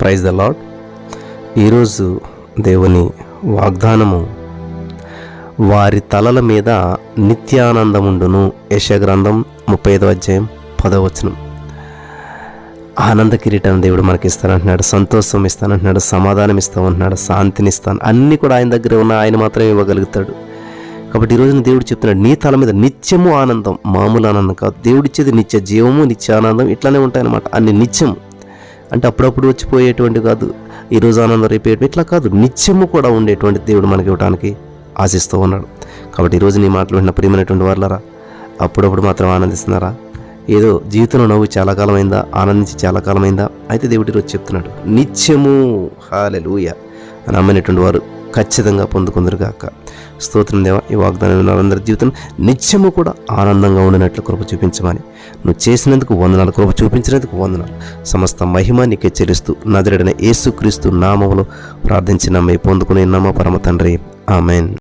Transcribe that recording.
Praise the lord ఈరోజు దేవుని వాగ్దానము వారి తలల మీద నిత్యానందముండును యశగ్రంథం ముప్పై ఐదో అధ్యాయం పదవచనం ఆనంద కిరీటం దేవుడు మనకి ఇస్తానంటున్నాడు సంతోషం ఇస్తానంటున్నాడు సమాధానం ఇస్తామంటున్నాడు శాంతిని ఇస్తాను. అన్నీ కూడా ఆయన దగ్గర ఉన్న ఆయన మాత్రమే ఇవ్వగలుగుతాడు. కాబట్టి ఈరోజు దేవుడు చెప్తున్నాడు నీ తల మీద నిత్యము ఆనందం మామూలు ఆనందం కాదు. దేవుడిచ్చేది నిత్య జీవము నిత్య ఆనందం ఇట్లానే ఉంటాయన్నమాట. అన్ని నిత్యం అంటే అప్పుడప్పుడు వచ్చిపోయేటువంటి కాదు. ఈరోజు ఆనందం రేపు ఇట్లా కాదు. నిత్యము కూడా ఉండేటువంటి దేవుడు మనకి ఇవ్వడానికి ఆశిస్తూ ఉన్నాడు. కాబట్టి ఈరోజు నీ మాటలు విన్న ప్రియమైనటువంటి వాళ్ళరా అప్పుడప్పుడు మాత్రం ఆనందిస్తున్నారా? ఏదో జీవితంలో నవ్వు చాలా కాలమైందా? ఆనందించి చాలా కాలమైందా? అయితే దేవుడి రోజు చెప్తున్నాడు. నిత్యము హాలెలూయ అని అమ్మినటువంటి వారు ఖచ్చితంగా పొందుకుందరుగాక. స్తోత్రం దేవ ఈ వాగ్దానం విన్న జీవితం నిత్యము కూడా ఆనందంగా ఉండినట్లు కృప చూపించమని. నువ్వు చేసినందుకు వందనాలు కృప చూపించినందుకు వందనాలు. సమస్త మహిమ నీకే చెల్లిస్తూ నజరడిన యేసుక్రీస్తు నామములో ప్రార్థించిన మీ పొందుకునే నమ్మ పరమ తండ్రి? ఆమెన్.